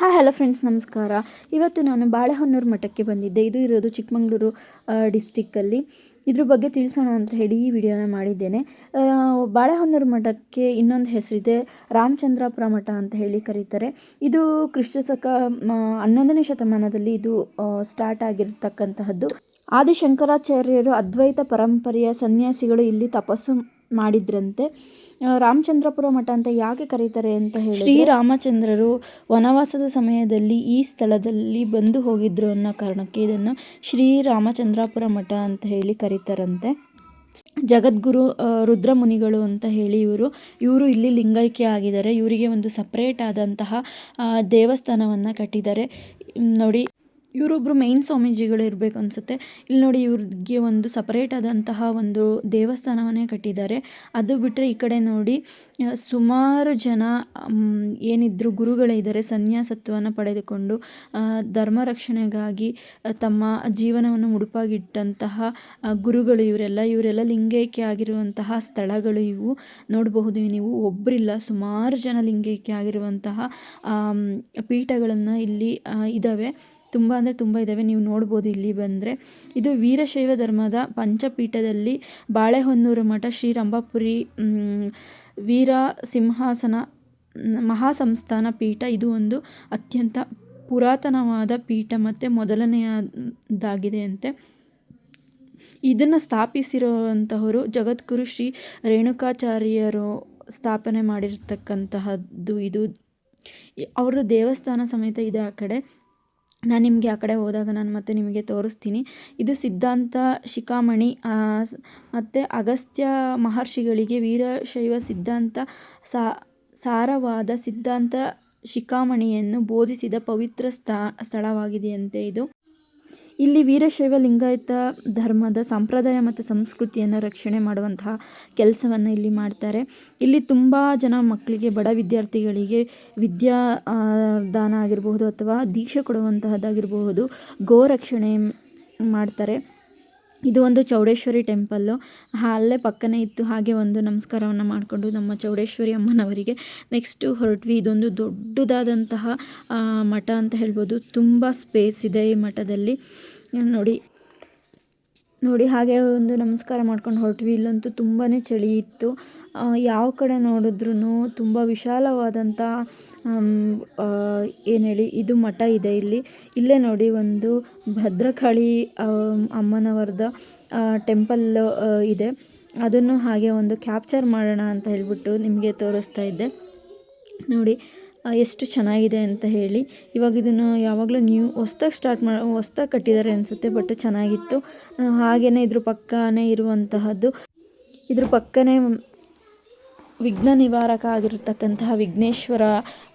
Hi hello friends ನಮಸ್ಕಾರ. ಇವತ್ತು ನಾನು ಬಾಳೆಹೊನ್ನೂರು ಮಠಕ್ಕೆ ಬಂದಿದ್ದೆ. ಇದು ಇರೋದು ಚಿಕ್ಕಮಗಳೂರು ಡಿಸ್ಟಿಕ್ಕಲ್ಲಿ ಇದ್ರ ಬಗ್ಗೆ ತಿಳಿಸೋಣ ಅಂತ ಹೇಳಿ ಈ ವಿಡಿಯೋನ ಮಾಡಿದ್ದೇನೆ. ಬಾಳೆಹೊನ್ನೂರು ಮಠಕ್ಕೆ ಇನ್ನೊಂದು ಹೆಸರಿದೆ, ರಾಮಚಂದ್ರಾಪುರ ಮಠ ಅಂತ ಹೇಳಿ ಕರೀತಾರೆ. ಇದು ಕ್ರಿಸ್ತ ಶಕ ಹನ್ನೊಂದನೇ ಶತಮಾನದಲ್ಲಿ ಇದು ಸ್ಟಾರ್ಟ್ ಆಗಿರತಕ್ಕಂತಹದ್ದು. ಆದಿಶಂಕರಾಚಾರ್ಯರು ಅದ್ವೈತ ಪರಂಪರೆಯ ಸನ್ಯಾಸಿಗಳು ಇಲ್ಲಿ ತಪಸ್ಸು ಮಾಡಿದ್ರಂತೆ. ರಾಮಚಂದ್ರಪುರ ಮಠ ಅಂತ ಯಾಕೆ ಕರೀತಾರೆ ಅಂತ ಹೇಳಿ ಶ್ರೀರಾಮಚಂದ್ರರು ವನವಾಸದ ಸಮಯದಲ್ಲಿ ಈ ಸ್ಥಳದಲ್ಲಿ ಬಂದು ಹೋಗಿದ್ರು ಅನ್ನೋ ಕಾರಣಕ್ಕೆ ಇದನ್ನು ಶ್ರೀರಾಮಚಂದ್ರಾಪುರ ಮಠ ಅಂತ ಹೇಳಿ ಕರೀತಾರಂತೆ. ಜಗದ್ಗುರು ರುದ್ರಮುನಿಗಳು ಅಂತ ಹೇಳಿ ಇವರು ಇವರು ಇಲ್ಲಿ ಲಿಂಗೈಕ್ಯ ಆಗಿದ್ದಾರೆ. ಇವರಿಗೆ ಒಂದು ಸಪ್ರೇಟ್ ಆದಂತಹ ದೇವಸ್ಥಾನವನ್ನು ಕಟ್ಟಿದ್ದಾರೆ. ನೋಡಿ ಇವರೊಬ್ಬರು ಮೇನ್ ಸ್ವಾಮೀಜಿಗಳು ಇರಬೇಕು ಅನಿಸುತ್ತೆ. ಇಲ್ಲಿ ನೋಡಿ ಇವ್ರಿಗೆ ಒಂದು ಸಪರೇಟ್ ಆದಂತಹ ಒಂದು ದೇವಸ್ಥಾನವನ್ನೇ ಕಟ್ಟಿದ್ದಾರೆ. ಅದು ಬಿಟ್ಟರೆ ಈ ಕಡೆ ನೋಡಿ ಸುಮಾರು ಜನ ಏನಿದ್ರು ಗುರುಗಳೇ ಇದ್ದಾರೆ ಸನ್ಯಾಸತ್ವವನ್ನು ಪಡೆದುಕೊಂಡು ಧರ್ಮ ರಕ್ಷಣೆಗಾಗಿ ತಮ್ಮ ಜೀವನವನ್ನು ಮುಡುಪಾಗಿಟ್ಟಂತಹ ಗುರುಗಳು ಇವರೆಲ್ಲ. ಇವರೆಲ್ಲ ಲಿಂಗೈಕ್ಯ ಆಗಿರುವಂತಹ ಸ್ಥಳಗಳು ಇವು. ನೋಡಬಹುದು, ನೀವು ಒಬ್ಬರಿಲ್ಲ ಸುಮಾರು ಜನ ಲಿಂಗೈಕ್ಯ ಆಗಿರುವಂತಹ ಪೀಠಗಳನ್ನು ಇಲ್ಲಿ ಇದ್ದಾವೆ ತುಂಬ ಅಂದರೆ ತುಂಬ ಇದ್ದಾವೆ ನೀವು ನೋಡ್ಬೋದು ಇಲ್ಲಿ ಬಂದರೆ. ಇದು ವೀರಶೈವ ಧರ್ಮದ ಪಂಚಪೀಠದಲ್ಲಿ ಬಾಳೆಹೊನ್ನೂರು ಮಠ, ಶ್ರೀ ರಂಭಾಪುರಿ ವೀರ ಸಿಂಹಾಸನ, ಮಹಾಸಂಸ್ಥಾನ ಪೀಠ. ಇದು ಒಂದು ಅತ್ಯಂತ ಪುರಾತನವಾದ ಪೀಠ ಮತ್ತು ಮೊದಲನೆಯದಾಗಿದೆ ಅಂತೆ ಇದನ್ನು ಸ್ಥಾಪಿಸಿರುವಂತಹವರು ಜಗದ್ಗುರು ಶ್ರೀ ರೇಣುಕಾಚಾರ್ಯರು ಸ್ಥಾಪನೆ ಮಾಡಿರ್ತಕ್ಕಂತಹದ್ದು ಇದು. ಅವ್ರದ್ದು ದೇವಸ್ಥಾನ ಸಮೇತ ಇದೆ ಆ ಕಡೆ. ನಾನು ನಿಮಗೆ ಆ ಕಡೆ ಹೋದಾಗ ನಾನು ಮತ್ತೆ ನಿಮಗೆ ತೋರಿಸ್ತೀನಿ. ಇದು ಸಿದ್ಧಾಂತ ಶಿಖಾಮಣಿ ಮತ್ತು ಅಗಸ್ತ್ಯ ಮಹರ್ಷಿಗಳಿಗೆ ವೀರಶೈವ ಸಿದ್ಧಾಂತ ಸಾರವಾದ ಸಿದ್ಧಾಂತ ಶಿಖಾಮಣಿಯನ್ನು ಬೋಧಿಸಿದ ಪವಿತ್ರ ಸ್ಥಾ ಸ್ಥಳವಾಗಿದೆಯಂತೆ ಇದು. ಇಲ್ಲಿ ವೀರಶೈವ ಲಿಂಗಾಯತ ಧರ್ಮದ ಸಂಪ್ರದಾಯ ಮತ್ತು ಸಂಸ್ಕೃತಿಯನ್ನು ರಕ್ಷಣೆ ಮಾಡುವಂತಹ ಕೆಲಸವನ್ನು ಇಲ್ಲಿ ಮಾಡ್ತಾರೆ. ಇಲ್ಲಿ ತುಂಬ ಜನ ಮಕ್ಕಳಿಗೆ, ಬಡ ವಿದ್ಯಾರ್ಥಿಗಳಿಗೆ ವಿದ್ಯಾ ದಾನ ಆಗಿರಬಹುದು ಅಥವಾ ದೀಕ್ಷೆ ಕೊಡುವಂತಹದ್ದಾಗಿರಬಹುದು ಗೋರಕ್ಷಣೆ ಮಾಡ್ತಾರೆ. ಇದು ಒಂದು ಚೌಡೇಶ್ವರಿ ಟೆಂಪಲ್ಲು ಅಲ್ಲೇ ಪಕ್ಕನೇ ಇತ್ತು. ಹಾಗೆ ಒಂದು ನಮಸ್ಕಾರವನ್ನು ಮಾಡಿಕೊಂಡು ನಮ್ಮ ಚೌಡೇಶ್ವರಿ ಅಮ್ಮನವರಿಗೆ ನೆಕ್ಸ್ಟು ಹೊರಟ್ವಿ. ಇದೊಂದು ದೊಡ್ಡದಾದಂತಹ ಮಠ ಅಂತ ಹೇಳ್ಬೋದು. ತುಂಬ ಸ್ಪೇಸ್ ಇದೆ ಈ ಮಠದಲ್ಲಿ. ನೋಡಿ ನೋಡಿ ಹಾಗೆ ಒಂದು ನಮಸ್ಕಾರ ಮಾಡ್ಕೊಂಡು ಹೊರಟ್ವಿ. ಇಲ್ಲಂತೂ ತುಂಬಾ ಚಳಿ ಇತ್ತು. ಯಾವ ಕಡೆ ನೋಡಿದ್ರೂ ತುಂಬ ವಿಶಾಲವಾದಂಥ ಏನು ಹೇಳಿ, ಇದು ಮಠ ಇದೆ ಇಲ್ಲಿ. ಇಲ್ಲೇ ನೋಡಿ ಒಂದು ಭದ್ರಕಾಳಿ ಅಮ್ಮನವರದ ಟೆಂಪಲ್ ಇದೆ. ಅದನ್ನು ಹಾಗೆ ಒಂದು ಕ್ಯಾಪ್ಚರ್ ಮಾಡೋಣ ಅಂತ ಹೇಳಿಬಿಟ್ಟು ನಿಮಗೆ ತೋರಿಸ್ತಾ ಇದ್ದೆ. ನೋಡಿ ಎಷ್ಟು ಚೆನ್ನಾಗಿದೆ ಅಂತ ಹೇಳಿ. ಇವಾಗ ಇದನ್ನು ಯಾವಾಗಲೂ ನ್ಯೂ ಹೊಸ್ದಾಗಿ ಸ್ಟಾರ್ಟ್ ಮಾಡಿ ಹೊಸ್ದಾಗಿ ಕಟ್ಟಿದ್ದಾರೆ ಅನಿಸುತ್ತೆ ಬಟ್ ಚೆನ್ನಾಗಿತ್ತು. ಹಾಗೆಯೇ ಇದ್ರ ಪಕ್ಕನೇ ಇರುವಂತಹದ್ದು. ಇದ್ರ ಪಕ್ಕನೇ ವಿಘ್ನ ನಿವಾರಕ ಆಗಿರತಕ್ಕಂತಹ ವಿಘ್ನೇಶ್ವರ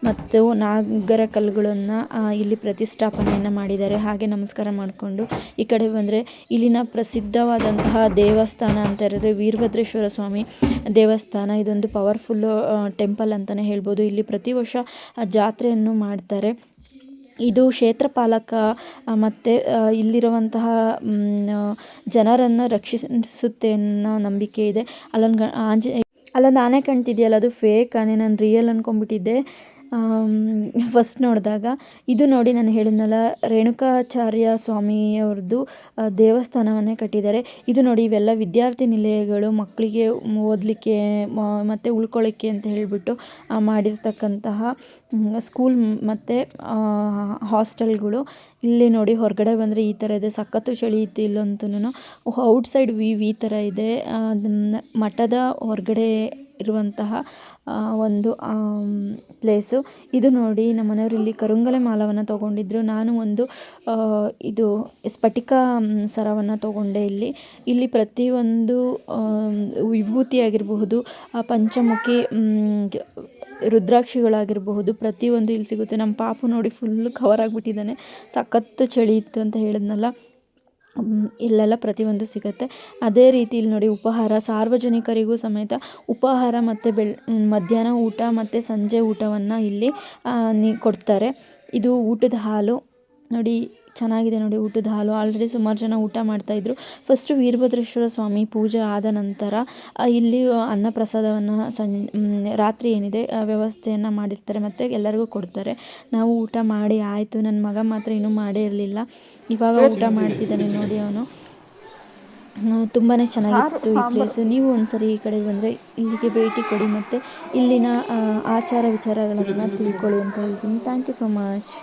ಮತ್ತು ನಾಗರ ಕಲ್ಲುಗಳನ್ನು ಇಲ್ಲಿ ಪ್ರತಿಷ್ಠಾಪನೆಯನ್ನು ಮಾಡಿದ್ದಾರೆ. ಹಾಗೆ ನಮಸ್ಕಾರ ಮಾಡಿಕೊಂಡು ಈ ಕಡೆ ಬಂದರೆ ಇಲ್ಲಿನ ಪ್ರಸಿದ್ಧವಾದಂತಹ ದೇವಸ್ಥಾನ ಅಂತ ಹೇಳಿದ್ರೆ ವೀರಭದ್ರೇಶ್ವರ ಸ್ವಾಮಿ ದೇವಸ್ಥಾನ. ಇದೊಂದು ಪವರ್ಫುಲ್ಲು ಟೆಂಪಲ್ ಅಂತಲೇ ಹೇಳ್ಬೋದು. ಇಲ್ಲಿ ಪ್ರತಿ ವರ್ಷ ಜಾತ್ರೆಯನ್ನು ಮಾಡ್ತಾರೆ. ಇದು ಕ್ಷೇತ್ರಪಾಲಕ ಮತ್ತು ಇಲ್ಲಿರುವಂತಹ ಜನರನ್ನು ರಕ್ಷಿಸುತ್ತೆ ಅನ್ನೋ ನಂಬಿಕೆ ಇದೆ. ಅಲ್ಲೊಂದು ಆಂಜ ಅಲ್ಲೊಂದು ಆನೆ ಕಾಣ್ತಿದೆಯಲ್ಲ ಅದು ಫೇಕ್ ಆನೆ ನಾನು ರಿಯಲ್ ಅಂದ್ಕೊಂಡ್ಬಿಟ್ಟಿದ್ದೆ ಫಸ್ಟ್ ನೋಡಿದಾಗ ಇದು ನೋಡಿ ನಾನು ಹೇಳಿದ್ನಲ್ಲ, ರೇಣುಕಾಚಾರ್ಯ ಸ್ವಾಮಿಯವ್ರದ್ದು ದೇವಸ್ಥಾನವನ್ನೇ ಕಟ್ಟಿದ್ದಾರೆ. ಇದು ನೋಡಿ ಇವೆಲ್ಲ ವಿದ್ಯಾರ್ಥಿ ನಿಲಯಗಳು, ಮಕ್ಕಳಿಗೆ ಓದಲಿಕ್ಕೆ ಮತ್ತು ಉಳ್ಕೊಳ್ಳಿಕ್ಕೆ ಅಂತ ಹೇಳಿಬಿಟ್ಟು ಮಾಡಿರ್ತಕ್ಕಂತಹ ಸ್ಕೂಲ್ ಮತ್ತು ಹಾಸ್ಟೆಲ್ಗಳು ಇಲ್ಲಿ ನೋಡಿ ಹೊರಗಡೆ ಬಂದರೆ ಈ ಥರ ಇದೆ. ಸಖತ್ತು ಚಳಿ ಇತ್ತು ಇಲ್ಲಂತೂ ಔಟ್ಸೈಡ್ ವೀವ್ ಈ ಥರ ಇದೆ. ಅದನ್ನ ಮಠದ ಹೊರಗಡೆ ಇರುವಂತಹ ಒಂದು ಪ್ಲೇಸು. ಇದು ನೋಡಿ ನಮ್ಮ ಮನೆಯವರು ಇಲ್ಲಿ ಕರುಂಗಲೆ ಮಾಲವನ್ನು ತೊಗೊಂಡಿದ್ರು. ನಾನು ಒಂದು ಇದು ಸ್ಫಟಿಕ ಸರವನ್ನು ತೊಗೊಂಡೆ ಇಲ್ಲಿ. ಇಲ್ಲಿ ಪ್ರತಿಯೊಂದು ವಿಭೂತಿ ಆಗಿರಬಹುದು ಪಂಚಮುಖಿ ರುದ್ರಾಕ್ಷಿಗಳಾಗಿರಬಹುದು, ಪ್ರತಿಯೊಂದು ಇಲ್ಲಿ ಸಿಗುತ್ತೆ. ನಮ್ಮ ಪಾಪು ನೋಡಿ ಫುಲ್ ಕವರ್ ಆಗಿಬಿಟ್ಟಿದ್ದಾನೆ. ಸಖತ್ತು ಚಳಿ ಇತ್ತು ಅಂತ ಹೇಳಿದ್ನಲ್ಲ. ಇಲ್ಲೆಲ್ಲ ಪ್ರತಿಯೊಂದು ಸಿಗುತ್ತೆ. ಅದೇ ರೀತಿ ಇಲ್ಲಿ ನೋಡಿ ಉಪಹಾರ, ಸಾರ್ವಜನಿಕರಿಗೂ ಸಮೇತ ಉಪಹಾರ ಮತ್ತು ಬೆಳ್ ಮಧ್ಯಾಹ್ನ ಊಟ ಮತ್ತು ಸಂಜೆ ಊಟವನ್ನು ಇಲ್ಲಿ ನೀ, ಕೊಡ್ತಾರೆ. ಇದು ಊಟದ ಹಾಲು ನೋಡಿ ಚೆನ್ನಾಗಿದೆ ನೋಡಿ ಊಟದ ಹಾಲು. ಆಲ್ರೆಡಿ ಸುಮಾರು ಜನ ಊಟ ಮಾಡ್ತಾಯಿದ್ರು ಫಸ್ಟು ವೀರಭದ್ರೇಶ್ವರ ಸ್ವಾಮಿ ಪೂಜೆ ಆದ ನಂತರ ಇಲ್ಲಿ ಅನ್ನಪ್ರಸಾದವನ್ನು ಸಂ ರಾತ್ರಿ ಏನಿದೆ ವ್ಯವಸ್ಥೆಯನ್ನು ಮಾಡಿರ್ತಾರೆ ಮತ್ತು ಎಲ್ಲರಿಗೂ ಕೊಡ್ತಾರೆ. ನಾವು ಊಟ ಮಾಡಿ ಆಯಿತು. ನನ್ನ ಮಗ ಮಾತ್ರ ಇನ್ನೂ ಮಾಡೇ ಇರಲಿಲ್ಲ. ಇವಾಗ ಊಟ ಮಾಡ್ತಿದ್ದಾನೆ ನೋಡಿ ಅವನು. ತುಂಬಾ ಚೆನ್ನಾಗಿತ್ತು ಈ ಪ್ಲೇಸ್ ನೀವು ಒಂದ್ಸರಿ ಈ ಕಡೆ ಬಂದರೆ ಇಲ್ಲಿಗೆ ಭೇಟಿ ಕೊಡಿ ಮತ್ತು ಇಲ್ಲಿನ ಆಚಾರ ವಿಚಾರಗಳನ್ನು ತಿಳ್ಕೊಳ್ಳಿ ಅಂತ ಹೇಳ್ತೀನಿ. Thank you so much